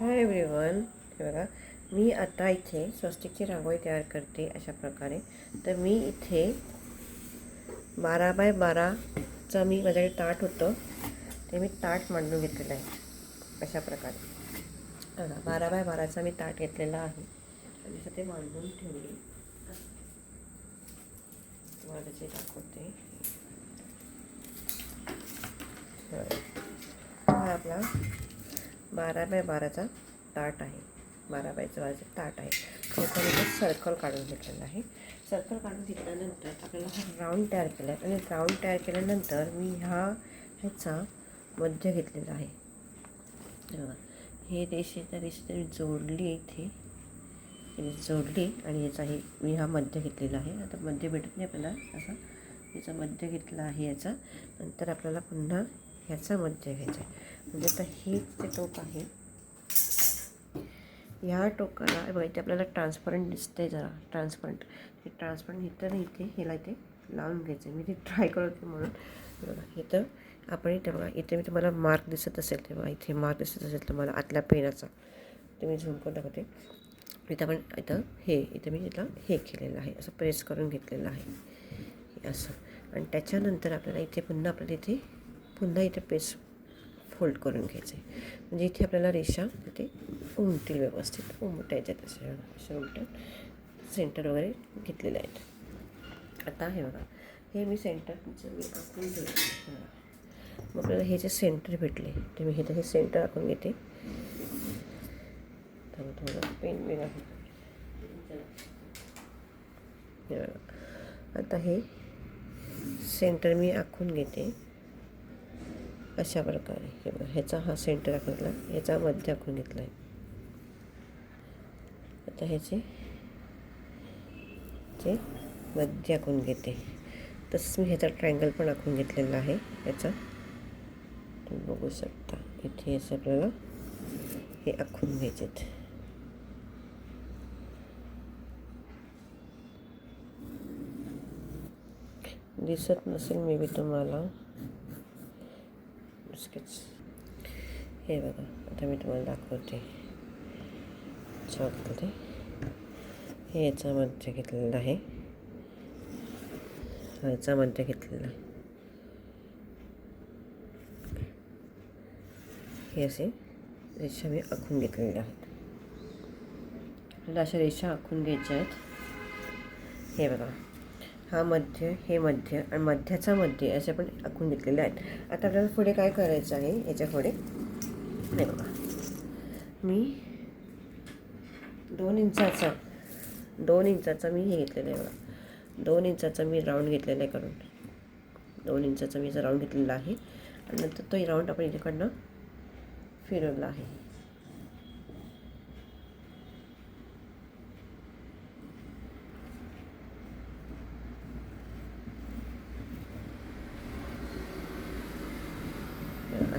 Hi everyone हे बघा मी आता इथे स्वस्तिकची रांगोळी तयार करते अशा प्रकारे. तर मी इथे बारा बाय बाराचं मी माझ्याकडे ताट होतं. ते मी ताट मांडून घेतलेलं आहे अशा प्रकारे. बघा बारा बाय बाराचा मी ताट घेतलेला आहे. आणि ते मांडून ठेवले. तुम्हाला त्याचे दाखवते. हा आपला बारा बाय बाराचा ताट आहे. बारा बाय बाराचं ताट आहे. त्याच्यामध्ये सर्कल काढून घेतलेलं आहे. सर्कल काढून घेतल्यानंतर आपल्याला हा राऊंड तयार केला आहे आणि राऊंड तयार केल्यानंतर मी हा ह्याचा मध्य घेतलेला आहे. हे रेषेच्या रेषेच्या मी जोडली इथे. जोडली आणि याचा हे मी हा मध्य घेतलेला आहे. आता मध्य भेटत नाही आपल्याला. असा याचा मध्य घेतला आहे याचा. नंतर आपल्याला पुन्हा ह्याचा मध्य घ्यायचा आहे. म्हणजे आता हे जे टोक आहे. ह्या टोकाला बघा इथे आपल्याला ट्रान्सपरंट दिसतंय जरा ट्रान्सपरंट हे ट्रान्सपरंट इथं नाही इथे ह्याला इथे लावून घ्यायचं आहे. मी ते ट्राय करत म्हणून. बघा इथं आपण इथे बघा इथे मी तुम्हाला मार्क दिसत असेल ते बघा इथे मार्क दिसत असेल तुम्हाला आतल्या पेनाचा. ते मी झूम करून दाखवते. इथं आपण इथं हे इथं मी इथं हे केलेलं आहे. असं प्रेस करून घेतलेलं आहे. हे असं. आणि त्याच्यानंतर आपल्याला इथे पुन्हा आपल्याला इथे पुन्हा इथे पेस्ट फोल्ड करून घ्यायचं. आहे म्हणजे इथे आपल्याला रेषा इथे उमतील व्यवस्थित उमटायच्या तशा अशा सेंटर वगैरे घेतलेले आहेत. आता हे बघा हे मी सेंटर मी आखून घेतले मग आपल्याला हे जे सेंटर भेटले ते मी हे हे सेंटर आखून घेते. थोडं पेन वेगळा आता हे सेंटर मी आखून घेते. अशा प्रकारे? हे बघा ह्याचा हा सेंटर आखून घेतला ह्याचा मध्य आखून घेतला आहे आता ह्याचे ते मध्य आखून घेते. तसंच मी ह्याचा ट्रायंगल पण आखून घेतलेला आहे ह्याचा तुम्ही बघू शकता इथे असं आपल्याला हे आखून घ्यायचेत. दिसत नसेल मे बी तुम्हाला. स्केच हे बघा आता मी तुम्हाला दाखवते चॉकमध्ये हे याचा मध्य घेतलेला आहे हा याचा मध्य घेतलेला आहे हे असे रेषा मी आखून घेतलेल्या आहेत आपल्याला अशा रेषा आखून घ्यायच्या आहेत हे बघा हा मध्य हे मध्य आणि मध्याचा मध्य असे आपण आखून घेतलेले आहेत. आता आपल्याला पुढे काय करायचं आहे? याच्यापुढे. नाही बघा. मी दोन इंचाचा दोन इंचाचा मी हे घेतलेलं आहे बघा. दोन इंचाचा मी राऊंड घेतलेला आहे करून. दोन इंचाचा मी याचा राऊंड घेतलेला आहे आणि नंतर तो राऊंड आपण इकडनं फिरवला आहे.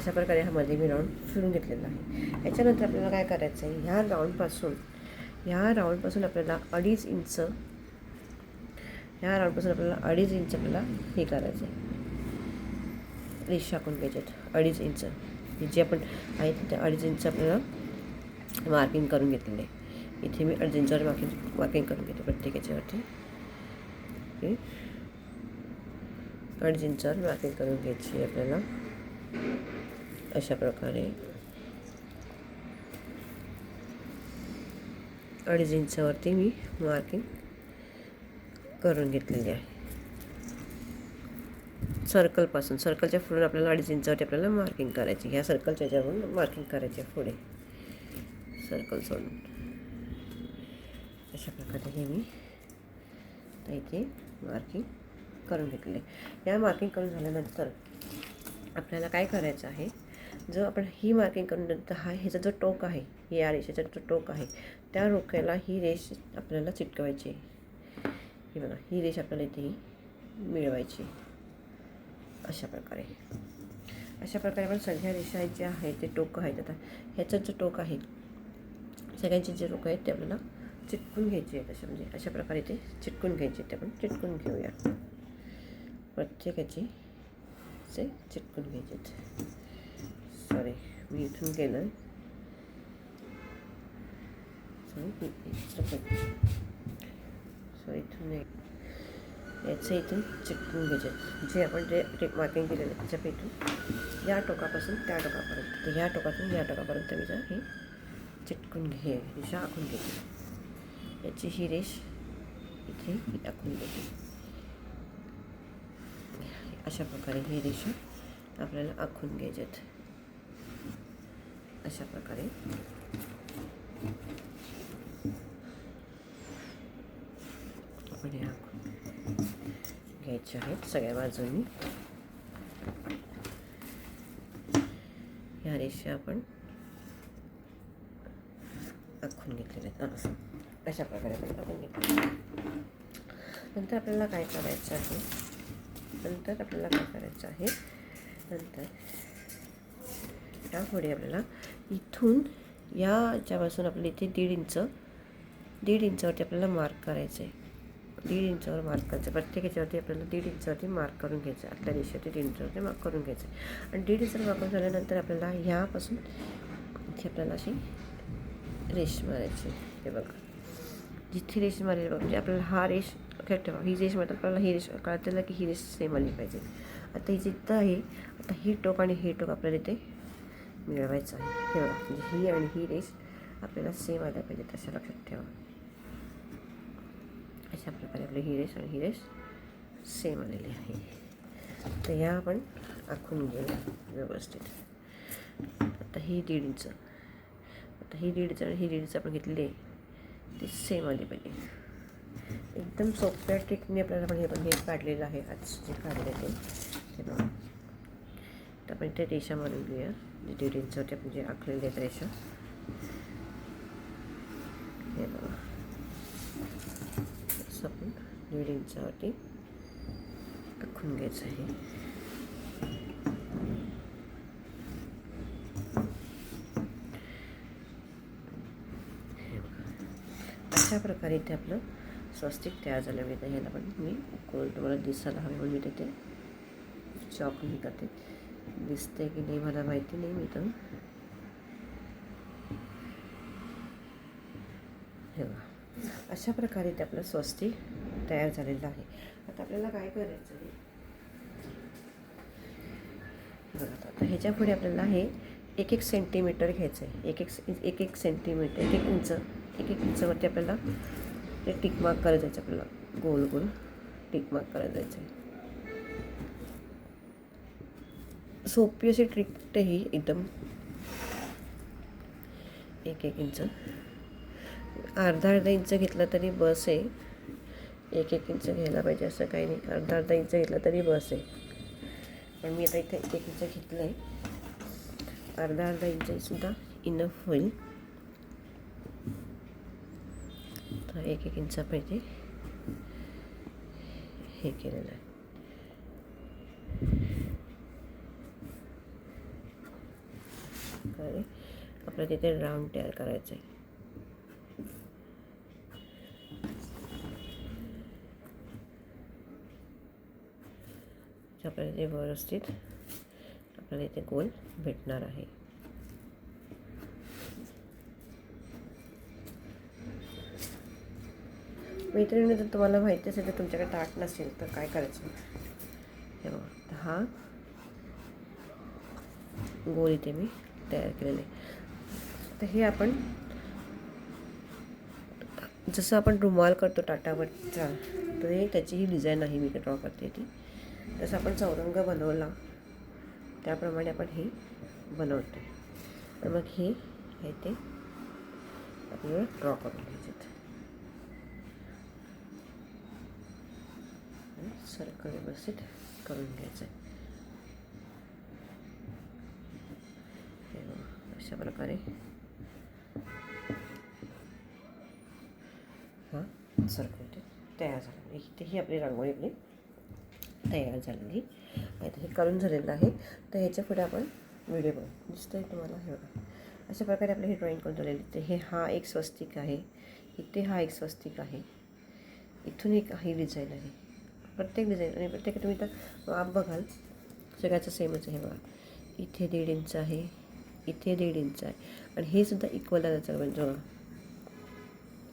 अशा प्रकारे हा मध्ये मी राऊंड फिरून घेतलेला आहे. याच्यानंतर आपल्याला काय करायचं आहे ह्या राऊंडपासून ह्या राऊंडपासून आपल्याला अडीच इंच ह्या राऊंडपासून आपल्याला अडीच इंच आपल्याला हे करायचं आहे रेषा करून घ्यायच्यात अडीच इंच. जे आपण आहे त्या अडीच इंच आपल्याला मार्किंग करून घेतलेलं. आहे इथे मी अडीच इंचावर मार्किंग मार्किंग करून घेते प्रत्येक याच्यावरती. अडीच इंचावर मार्किंग करून घ्यायची आपल्याला. अशा प्रकारे. अडीच इंचावरती मी मार्किंग करून घेतलेली आहे. सर्कलपासून सर्कलच्या पुढून आपल्याला अडीच इंचावरती आपल्याला मार्किंग करायची ह्या सर्कलच्या याच्यावरून मार्किंग करायची आहे पुढे. सर्कल सोडून. अशा प्रकारे हे मी इथे मार्किंग करून घेतले या मार्किंग करून झाल्यानंतर आपल्याला काय करायचं आहे? जो आपण ही मार्किंग करून नंतर हा ह्याचा जो टोक आहे या रेषेचा जो टोक आहे त्या रोक्याला ही रेष आपल्याला चिटकवायची आहे. ही बघा ही रेष आपल्याला इथे मिळवायची अशा प्रकारे. अशा प्रकारे आपण सगळ्या रेषा ज्या आहेत ते टोकं आहेत. आता ह्याचं जो टोक आहे सगळ्यांचे जे टोकं आहेत ते आपल्याला चिटकून घ्यायचे आहेत अशा म्हणजे अशा प्रकारे ते चिटकून घ्यायचे ते आपण चिटकून घेऊया. प्रत्येकाची से चिटकून घ्यायचे सॉरी मी इथून गेलं आपण सो इथून एक याचं इथून चिटकून घ्यायचे जे आपण जे टेप मार्किंग केलेलं आहे त्याच्या इथून या टोकापासून त्या टोकापर्यंत तर ह्या टोकातून या टोकापर्यंत मी जर हे. चिटकून घे दिशा आखून घेते याची ही? रेष इथे आखून घेते अशा प्रकारे ही? रेषा आपल्याला आखून घ्यायच्यात अशा प्रकारे. आपण हे आखून घ्यायचे आहेत सगळ्या बाजूंनी. ह्या रेषा आपण आखून घेतलेल्या आहेत. असं. अशा प्रकारे आपण आखून घेतले नंतर आपल्याला काय करायचं आहे? नंतर आपल्याला काय करायचं आहे? नंतर त्यापुढे आपल्याला इथून या याच्यापासून आपल्याला इथे दीड इंच दीड इंचावरती आपल्याला मार्क करायचं आहे दीड इंचावर मार्क करायचं प्रत्येक याच्यावरती आपल्याला दीड इंचावरती मार्क करून घ्यायचं आहे आतल्या रेषेवरती दीड इंचावरती मार्क करून घ्यायचं आहे आणि दीड इंचावर मार्क करून झाल्यानंतर आपल्याला ह्यापासून इथे आपल्याला अशी रेष मारायची हे बघा. जिथे रेश मारेल बघा. म्हणजे आपल्याला हा रेश लक्षात ठेवा. ही रेश मारतात आपल्याला ही रेश कळतं की ही रेश सेम आली पाहिजे. आता ही जिथं आहे आता ही टोक आणि हे टोक आपल्याला इथे मिळवायचं आहे. हे म्हणजे ही आणि ही रेस आपल्याला सेम आल्या पाहिजे तशा लक्षात ठेवा. अशा प्रकारे आपली ही रेस आणि ही रेस सेम आलेली आहे. तर या आपण आखून घेऊया व्यवस्थित. आता ही दीड इंच आता ही दीड इंच आणि ही दीड इंच आपण घेतलेली आहे. ती सेम आली पाहिजे. एकदम सोप्या ट्रिकने आपल्याला पण हे पण हे काढलेलं आहे. आज जे काढले ते. ते बघा. तर आपण ते रेषा मारून घेऊया. दीड इंचवरती आपण आखलेले आहेत रेषा हे बघा. असं आपण दीड इंचावरती आखून घ्यायचं आहे. अशा प्रकारे इथे आपलं स्वस्तिक तयार झालं. मी ह्याला पण मी गोल तुम्हाला दिसायला हवे म्हणून मी तिथे चॉक मी करते. दिसते की नाही मला माहिती नाही मी तर. अशा प्रकारे ते आपलं स्वस्ती तयार झालेलं आहे. आता आपल्याला काय करायचं आहे? बघा आता ह्याच्या पुढे आपल्याला हे एक एक सेंटीमीटर घ्यायचं आहे एक एक एक एक सेंटीमीटर एक एक इंच एक एक इंचावरती आपल्याला ते टिक मार्क करत जायचं आपल्याला गोल गोल टिक मार्क करत जायचं आहे. सोपी अशी ट्रिक ते ही एकदम एक एक इंच. अर्धा अर्धा इंच घेतला तरी बस आहे. एक एक इंच घ्यायला पाहिजे असं काही नाही. अर्धा अर्धा इंच घेतला तरी बस आहे. पण मी आता इथे एक एक इंच घेतलं आहे अर्धा अर्धा इंचसुद्धा इनफ होईल. तर एक एक इंच पाहिजे. हे केलेलं आहे. काय आपल्याला तिथे राऊंड तयार करायचं आहे आपल्याला ते व्यवस्थित आपल्याला इथे गोल भेटणार आहे. मैत्रिणी जर तुम्हाला माहिती असेल तर तुमच्याकडे ताट नसेल तर काय करायचं? हे बघा हा गोल इथे मी तयार केलेले. तर हे आपण जसं आपण रुमाल करतो टाटावरचा तर हे त्याची ही डिझाईन आहे मी ड्रॉ करते ती. जसं आपण चौरंग बनवला त्याप्रमाणे आपण हे बनवतो तर मग हे आहे ते आपल्याला ड्रॉ करून घ्यायचे सर्कल व्यवस्थित करून घ्यायचं हे बघा, अशा प्रकारे हा सर्कल ते तयार झाला. इथेही आपली रांगोळी आपली तयार झालेली. आता हे करून झालेलं आहे. तर ह्याच्या पुढे आपण व्हिडिओ बघू. दिसतं आहे तुम्हाला? हे बघा. अशा प्रकारे आपलं हे ड्रॉईंग करून झालेली. तर हे हा एक स्वस्तिक आहे. इथे हा एक स्वस्तिक आहे. इथून एक ही डिझाईन आहे. प्रत्येक डिझाईन आणि प्रत्येक तुम्ही तर आप बघाल. सगळ्याचं सेमच आहे बघा. इथे दीड इंच आहे. इथे दीड इंच आहे. आणि हे सुद्धा इक्वल आहे त्याचं म्हणजे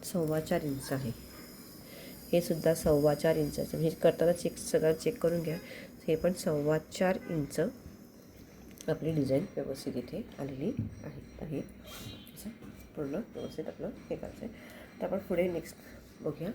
सव्वा चार इंच आहे. हे सुद्धा सव्वा चार इंचाचं म्हणजे करताना चेक सगळं चेक करून घ्या. हे पण सव्वा चार इंच आपली डिझाईन व्यवस्थित इथे आलेली आहे. तर हे असं पूर्ण व्यवस्थित आपलं हे करायचं आहे. तर आपण पुढे नेक्स्ट बघूया.